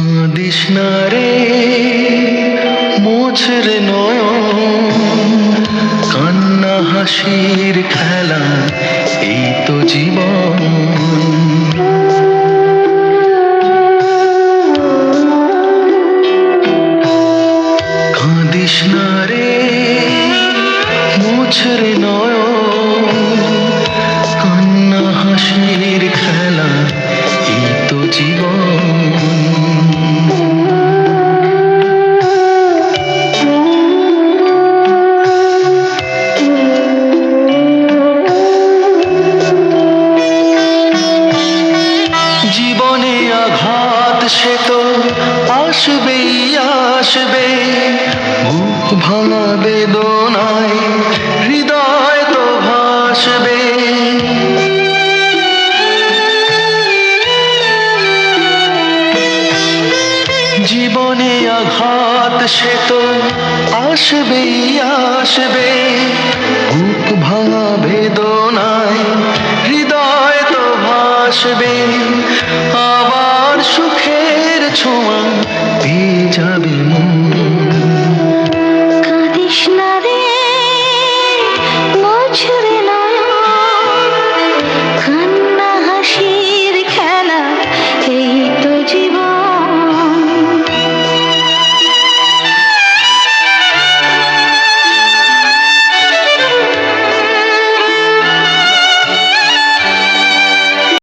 কাঁদিস না রে মোছরে নয়ন কান্না, হাসির খেলা, এই তো জীবন। কাঁদিস না রে মোছরে নয়ন আঘাত সে তো আসবেই, আসবে। মুখ ভাঙা বেদনায় হৃদয় তো ভাসবে। জীবনে আঘাত সে তো আসবেই, আসবে। বুক ভাঙা বেদনায় হৃদয় তো ভাসবে।